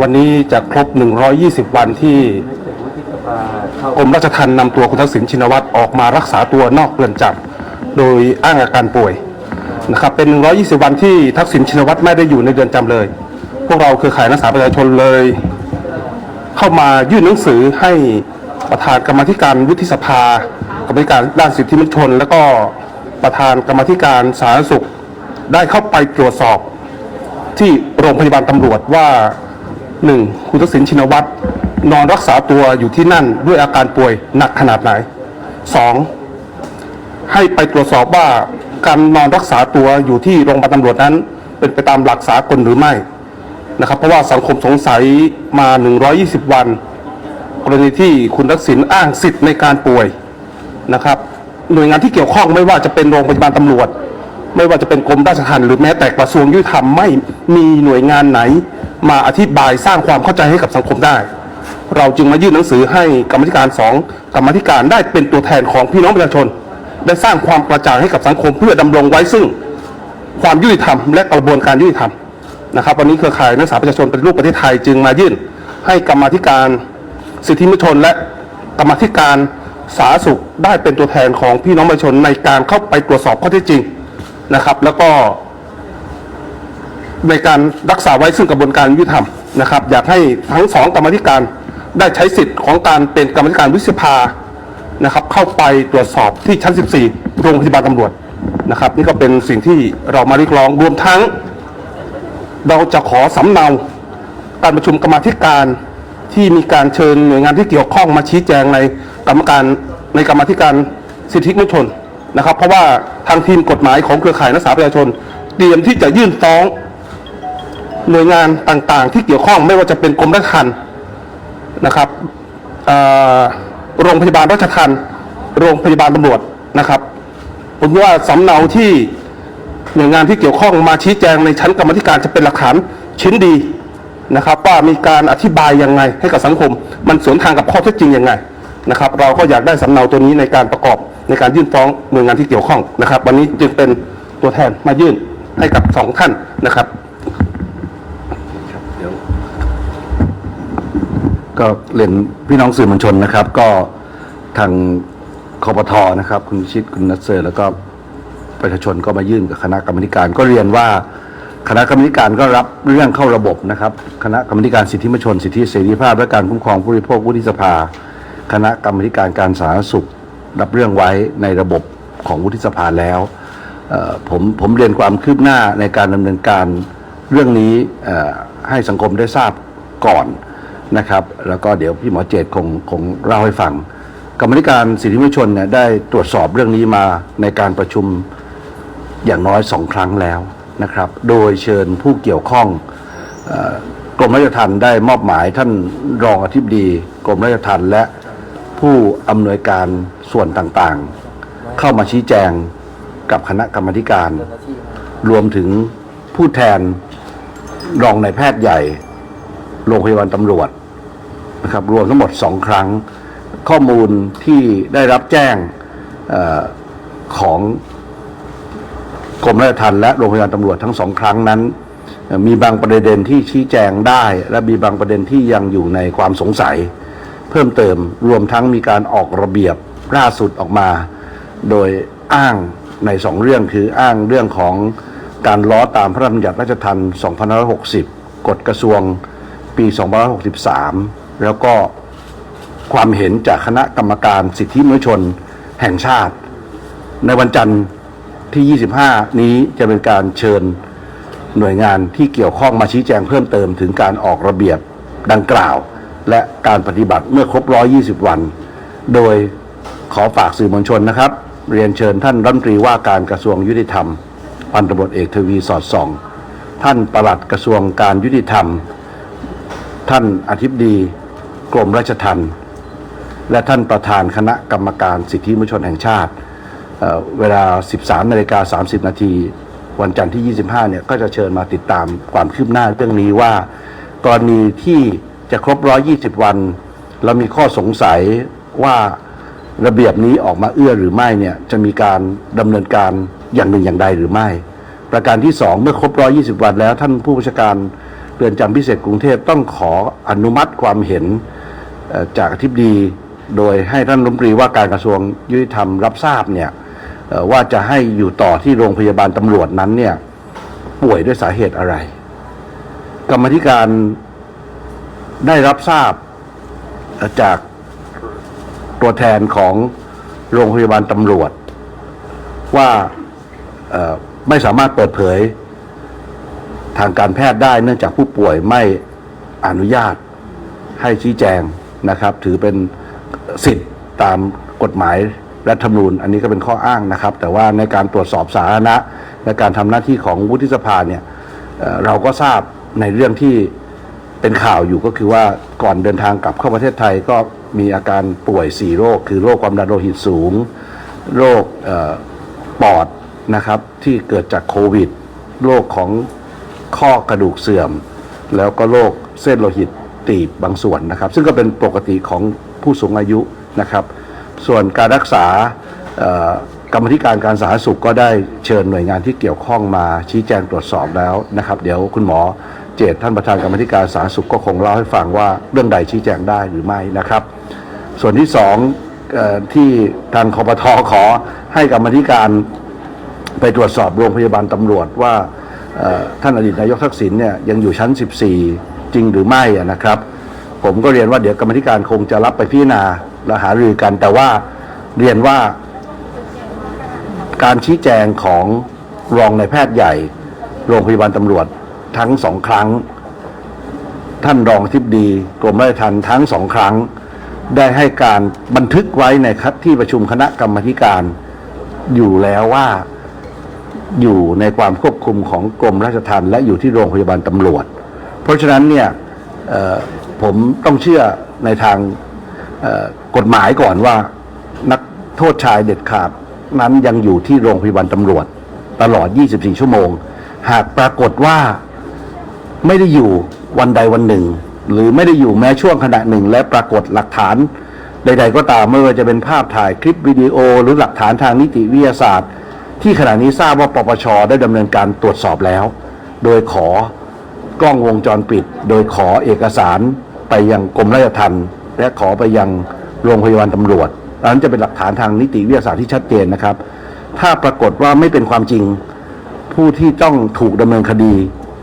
วันนี้จะครบ 120 วันที่กรมราชทัณฑ์นำตัวคุณทักษิณชินวัตรออกมารักษาตัวนอกเรือนจำโดยอ้างอาการป่วยนะครับเป็น 120 วันที่ทักษิณชินวัตรไม่ได้อยู่ในเรือนจำเลย พวกเราเครือข่ายนักศึกษาประชาชนเลย เข้ามายื่นหนังสือให้ประธานกรรมธิการวุฒิสภากรรมธิการด้านสิทธิมนุษยชน และก็ประธานกรรมธิการสาธารณสุข ได้เข้าไปตรวจสอบที่โรงพยาบาลตำรวจว่า หนึ่งคุณทักษิณชินวัตรนอนรักษาตัวอยู่ที่นั่นด้วยอาการป่วยหนักขนาดไหนสองให้ไปตรวจสอบว่าการนอนรักษาตัวอยู่ที่โรงพยาบาลตำรวจนั้น เป็นไปตามหลักสากลหรือไม่นะครับ เพราะว่าสังคมสงสัยมา 120 วัน กรณีที่คุณทักษิณอ้างสิทธิ์ในการป่วยนะครับ หน่วยงานที่เกี่ยวข้องไม่ว่าจะเป็นโรงพยาบาลตำรวจ ไม่ว่าจะเป็นกรมราชทัณฑ์หรือแม้แต่กระทรวงยุติธรรมไม่มีหน่วยงานไหน มาอธิบายสร้างความเข้าใจให้กับสังคมได้ เราจึงมายื่นหนังสือให้กรรมธิการสองกรรมธิการได้เป็นตัวแทนของพี่น้องประชาชน ได้สร้างความกระจ่างให้กับสังคมเพื่อดำรงไว้ซึ่งความยุติธรรมและกระบวนการยุติธรรมนะครับ วันนี้เครือข่ายนักศึกษาประชาชนเป็นรูปประเทศไทยจึงมายื่น ให้กรรมธิการสิทธิมนุษยชน และกรรมธิการสาธารณสุขได้เป็นตัวแทนของพี่น้องประชาชนในการเข้าไปตรวจสอบข้อเท็จจริงนะครับ แล้วก็ ในการรักษาไว้ซึ่งกระบวนการยุติธรรมนะครับ อยากให้ทั้งสองกรรมธิการได้ใช้สิทธิ์ของการเป็นกรรมธิการวิสภานะครับ เข้าไปตรวจสอบที่ชั้น 14 โรงพยาบาลตำรวจนะครับ นี่ก็เป็นสิ่งที่เรามาเรียกร้องรวมทั้ง เราจะขอสำเนาการประชุมกรรมธิการที่มีการเชิญหน่วยงานที่เกี่ยวข้องมาชี้แจงในกรรมการในกรรมธิการสิทธิมนุษยชนนะครับ เพราะว่าทางทีมกฎหมายของเครือข่ายนักศึกษาประชาชนเตรียมที่จะยื่นฟ้อง หน่วยงานต่างๆ ที่เกี่ยวข้องไม่ว่าจะเป็นกรมราชทัณฑ์นะครับโรงพยาบาลราชทัณฑ์โรงพยาบาลตำรวจนะครับ ผมว่าสำเนาที่หน่วยงานที่เกี่ยวข้องมาชี้แจงในชั้นกรรมธิการจะเป็นหลักฐานชิ้นดีนะครับ ว่ามีการอธิบายยังไงให้กับสังคม มันสวนทางกับข้อเท็จจริงยังไงนะครับ เราก็อยากได้สำเนาตัวนี้ในการประกอบในการยื่นฟ้องหน่วยงานที่เกี่ยวข้องนะครับ วันนี้จึงเป็นตัวแทนมายื่นให้กับสองท่านนะครับ ก็เรียนพี่น้องสื่อมวลชนนะครับ ก็ทางคอปทนะครับ คุณชิดคุณนัทเซอร์ แล้วก็ประชาชนก็มายื่นกับคณะกรรมการ ก็เรียนว่าคณะกรรมการก็รับเรื่องเข้าระบบนะครับ คณะกรรมการสิทธิมนชน สิทธิเสรีภาพและการคุ้มครองผู้บริโภควุฒิสภา คณะกรรมการการสาธารณสุข รับเรื่องไว้ในระบบของวุฒิสภาแล้วผมผมเรียนความคืบหน้าในการดำเนินการเรื่องนี้ให้สังคมได้ทราบก่อน นะครับ แล้วก็เดี๋ยวพี่หมอเจตคงคงเล่าให้ฟังกรรมธิการสิทธิมนุษยชนเนี่ยได้ตรวจสอบเรื่องนี้มาในการประชุมอย่างน้อยสองครั้งแล้วนะครับ โดยเชิญผู้เกี่ยวข้องอกรมราชทัณฑ์ได้มอบหมายท่านรองอธิบดีกรมราชทัณฑ์และผู้อำนวยการส่วนต่างๆ เข้ามาชี้แจงกับคณะกรรมธิการ รวมถึงผู้แทนรองนายแพทย์ใหญ่ โรงพยาบาลตำรวจ นะครับรวมทั้งหมดสองครั้ง ข้อมูลที่ได้รับแจ้งอของกรมราชทัณฑ์และโรงพยาบาลตำรวจทั้งสองครั้งนั้น มีบางประเด็นที่ชี้แจงได้ และมีบางประเด็นที่ยังอยู่ในความสงสัย เพิ่มเติมรวมทั้งมีการออกระเบียบล่าสุดออกมา โดยอ้างในสองเรื่องคืออ้างเรื่องของการล้อตามพระราชบัญญัติราชทัณฑ์2560 กฎกระทรวงปี2563 แล้วก็ความเห็นจากคณะกรรมการสิทธิมนุษยชนแห่งชาติ ในวันจันทร์ที่ 25 นี้จะเป็นการเชิญหน่วยงานที่เกี่ยวข้องมาชี้แจงเพิ่มเติมถึงการออกระเบียบดังกล่าว และการปฏิบัติเมื่อครบ 120 วัน โดยขอฝากสื่อมวลชนนะครับ เรียนเชิญท่านรัฐมนตรีว่าการกระทรวงยุติธรรมพันตำรวจเอกทวีสอดส่อง ท่านปลัดกระทรวงการยุติธรรม ท่านอธิบดี กรมราชทัณฑ์และท่านประธานคณะกรรมการสิทธิมนุษยชนแห่งชาติ เวลา 13นาฬิกา30 นาทีวันจันทร์ที่ 25 เนี่ย ก็จะเชิญมาติดตามความคืบหน้าเรื่องนี้ว่า กรณีที่จะครบ 120 วัน เรามีข้อสงสัยว่าระเบียบนี้ออกมาเอื้อหรือไม่เนี่ย จะมีการดำเนินการอย่างหนึ่งอย่างใดหรือไม่ ประการที่สองเมื่อครบ 120 วันแล้วท่านผู้บัญชาการเรือนจำพิเศษกรุงเทพต้องขออนุมัติความเห็น จากอธิบดีโดยให้ท่านรัฐมนตรีว่าการกระทรวงยุติธรรมรับทราบเนี่ยว่าจะให้อยู่ต่อที่โรงพยาบาลตำรวจนั้นเนี่ยป่วยด้วยสาเหตุอะไร กรรมธิการได้รับทราบจากตัวแทนของโรงพยาบาลตำรวจ ว่าไม่สามารถเปิดเผยทางการแพทย์ได้เนื่องจากผู้ป่วยไม่อนุญาตให้ชี้แจง นะครับ ถือเป็นสิทธิ์ตามกฎหมายรัฐธรรมนูญอันนี้ก็เป็นข้ออ้างนะครับ แต่ว่าในการตรวจสอบสาธารณะในการทำหน้าที่ของวุฒิสภาเนี่ยเราก็ทราบในเรื่องที่เป็นข่าวอยู่ก็คือว่าก่อนเดินทางกลับเข้าประเทศไทยก็มีอาการป่วย 4 โรค คือโรคความดันโลหิตสูง โรคปอดนะครับที่เกิดจากโควิด โรคของข้อกระดูกเสื่อม แล้วก็โรคเส้นโลหิต ตีบบางส่วนนะครับ ซึ่งก็เป็นปกติของผู้สูงอายุนะครับ ส่วนการรักษากรรมธิการการสาธารณสุขก็ได้เชิญหน่วยงานที่เกี่ยวข้องมาชี้แจงตรวจสอบแล้วนะครับ เดี๋ยวคุณหมอเจตท่านประธานกรรมธิการสาธารณสุขก็คงเล่าให้ฟังว่าเรื่องใดชี้แจงได้หรือไม่นะครับ ส่วนที่สองออที่ทางคอปทอขอให้กรรมธิการไปตรวจสอบโรงพยาบาลตำรวจว่าท่านอดีตนายกทักษิณเนี่ยยังอยู่ชั้น 14 จริงหรือไม่อะนะครับ ผมก็เรียนว่าเดี๋ยวกรรมธิการคงจะรับไปพิจารณาและหารือกัน แต่ว่าเรียนว่า การชี้แจงของรองในแพทย์ใหญ่ โรงพยาบาลตำรวจทั้งสองครั้ง ท่านรองทิบดีกรมราชทัณฑ์ทั้งสองครั้ง ได้ให้การบันทึกไว้ในคัดที่ประชุมคณะกรรมธิการอยู่แล้วว่าอยู่ในความควบคุมของกรมราชทัณฑ์และอยู่ที่โรงพยาบาลตำรวจ เพราะฉะนั้นเนี่ยผมต้องเชื่อในทางกฎหมายก่อนว่านักโทษชายเด็ดขาดนั้นยังอยู่ที่โรงพยาบาลตำรวจ ตลอด 24 ชั่วโมง หากปรากฏว่าไม่ได้อยู่วันใดวันหนึ่ง หรือไม่ได้อยู่แม้ช่วงขณะหนึ่ง และปรากฏหลักฐานใด ๆ ก็ตามไม่ว่าจะเป็นภาพถ่ายคลิปวิดีโอ หรือหลักฐานทางนิติวิทยาศาสตร์ ที่ขณะนี้ทราบว่าปปชได้ดำเนินการตรวจสอบแล้ว โดยขอ กล้องวงจรปิด โดยขอเอกสารไปยังกรมราชทัณฑ์และขอไปยังโรงพยาบาลตำรวจอันนั้นจะเป็นหลักฐานทางนิติวิทยาศาสตร์ที่ชัดเจนนะครับ ถ้าปรากฏว่าไม่เป็นความจริง ผู้ที่ต้องถูกดำเนินคดี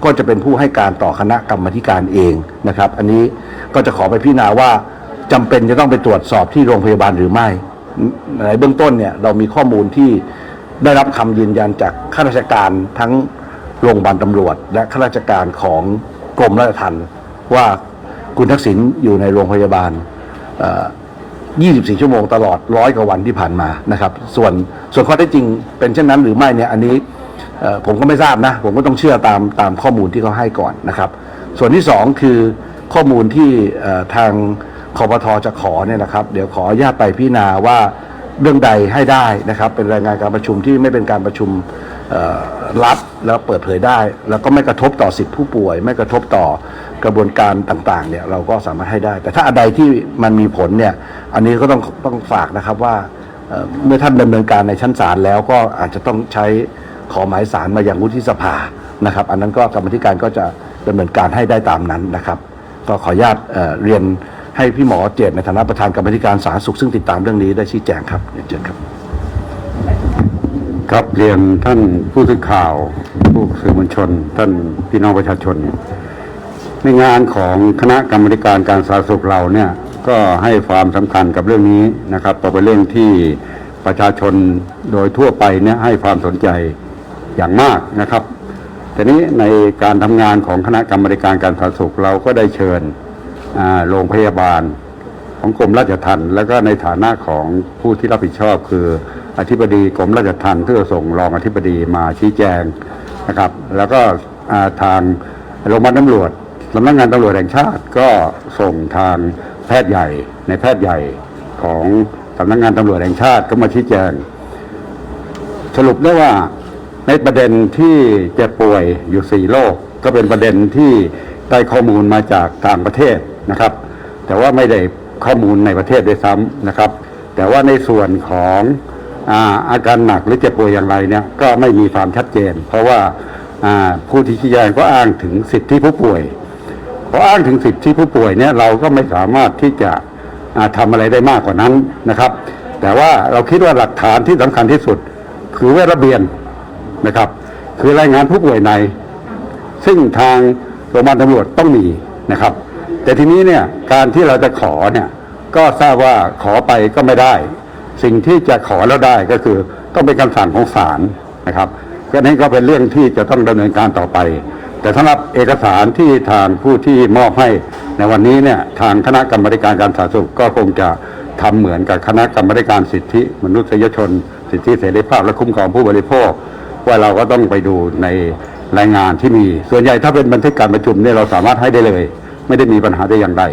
ก็จะเป็นผู้ให้การต่อคณะกรรมธิการเองนะครับ อันนี้ก็จะขอไปพิจารณาว่าจำเป็นจะต้องไปตรวจสอบที่โรงพยาบาลหรือไม่ในเบื้องต้นเนี่ยเรามีข้อมูลที่ได้รับคำยืนยันจากข้าราชการทั้ง โรงพยาบาลตำรวจ และข้าราชการของกรมราชทัณฑ์ว่าคุณทักษิณอยู่ในโรงพยาบาล 24 ชั่วโมงตลอดร้อยกว่าวันที่ผ่านมานะครับ ส่วนส่วนข้อเท็จจริงเป็นเช่นนั้นหรือไม่เนี่ยอันนี้ผมก็ไม่ทราบนะ ผมก็ต้องเชื่อตามตามข้อมูลที่เขาให้ก่อนนะครับ ส่วนที่สองคือข้อมูลที่ทางคอปทจะขอเนี่ยนะครับ เดี๋ยวขออนุญาตไปพิจารณาว่าเรื่องใดให้ได้นะครับ เป็นรายงานการประชุมที่ไม่เป็นการประชุม เอ่อลับแล้วเปิดเผยได้ แล้วก็ไม่กระทบต่อสิทธิผู้ป่วย ไม่กระทบต่อกระบวนการต่างๆเนี่ยเราก็สามารถให้ได้ แต่ถ้าอันใดที่มันมีผลเนี่ยอันนี้ก็ต้องต้องฝากนะครับว่าเมื่อท่านดำเนินการในชั้นศาลแล้วก็อาจจะต้องใช้ขอหมายสารมาอยังวุฒิสภานะครับ อันนั้นก็กรรมธิการก็จะดำเนินการให้ได้ตามนั้นนะครับ ก็ขออนุญาตเเรียนให้พี่หมอเจตในฐานะประธานกรรมธิการสาธารณสุขซึ่งติดตามเรื่องนี้ได้ชี้แจงครับเรียนเชิญครับ ครับเรียนท่านผู้สื่อข่าวผู้สื่อมวลชน ท่านพี่น้องประชาชน ในงานของคณะกรรมการการสาธารณสุขเราเนี่ยก็ให้ความสำคัญกับเรื่องนี้นะครับต่อไปนเรื่องที่ประชาชนโดยทั่วไปเนี่ยให้ความสนใจอย่างมากนะครับแต่นี้ในการทำงานของคณะกรรมการการสาธารณสุขเราก็ได้เชิญโรงพยาบาลของกรมราชทัณฑ์แล้วก็ในฐานะของผู้ที่รับผิดชอบคือ อธิบดีกรมราชทัณฑ์เพื่อส่งรองอธิบดีมาชี้แจงนะครับ แล้วก็ทางโรงพยาบาลตำรวจสำนักงานตำรวจแห่งชาติก็ส่งทางแพทย์ใหญ่ในแพทย์ใหญ่ของสำนักงานตำรวจแห่งชาติก็มาชี้แจง สรุปได้ว่าในประเด็นที่เจ็บป่วยอยู่สี่โรคก็เป็นประเด็นที่ได้ข้อมูลมาจากต่างประเทศนะครับ แต่ว่าไม่ได้ข้อมูลในประเทศด้วยซ้ำนะครับ แต่ว่าในส่วนของ อาอาการหนักหรือเจ็บป่วยอย่างไรเนี่ยก็ไม่มีความชัดเจน เพราะว่าผู้ที่ชี้แจงก็อ้างถึงสิทธิผู้ป่วยพออ้างถึงสิทธิผู้ป่วยเนี่ยเราก็ไม่สามารถที่จะอ่าทำอะไรได้มากกว่านั้นนะครับ แต่ว่าเราคิดว่าหลักฐานที่สำคัญที่สุด คือเวระเบียนนะครับ คือรายงานผู้ป่วยใน ซึ่งทางโรงพยาบาลตำรวจต้องมีนะครับ แต่ทีนี้เนี่ยการที่เราจะขอเนี่ยก็ทราบว่าขอไปก็ไม่ได้ สิ่งที่จะขอแล้วได้ก็คือต้องเป็นคำสั่งของศาลนะครับก็นี่ก็เป็นเรื่องที่จะต้องดำเนินการต่อไป แต่สำหรับเอกสารที่ทางผู้ที่มอบให้ในวันนี้เนี่ยทางคณะกรรมการการสาธารณสุขก็คงจะทำเหมือนกับคณะกรรมการสิทธิ มนุษยชน สิทธิเสรีภาพและคุ้มครองผู้บริโภค ว่าเราก็ต้องไปดูในรายงานที่มี ส่วนใหญ่ถ้าเป็นบันทึกการประชุมเนี่ยเราสามารถให้ได้เลย ไม่ได้มีปัญหาได้อย่างใด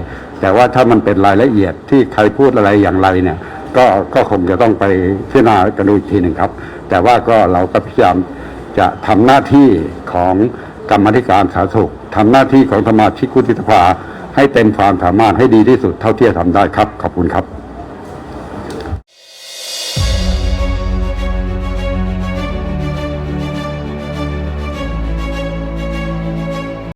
แต่ว่าถ้ามันเป็นรายละเอียดที่ใครพูดอะไรอย่างไรเนี่ย ก็ก็คงจะต้องไปพิจารณากันดูอีกทีหนึ่งครับ แต่ว่าก็เราก็พยายามจะทำหน้าที่ของกรรมธิการสาธารณสุขทำหน้าที่ของสมาชิกวุฒิสภาให้เต็มความสามารถให้ดีที่สุดเท่าที่จะทำได้ครับ ขอบคุณครับ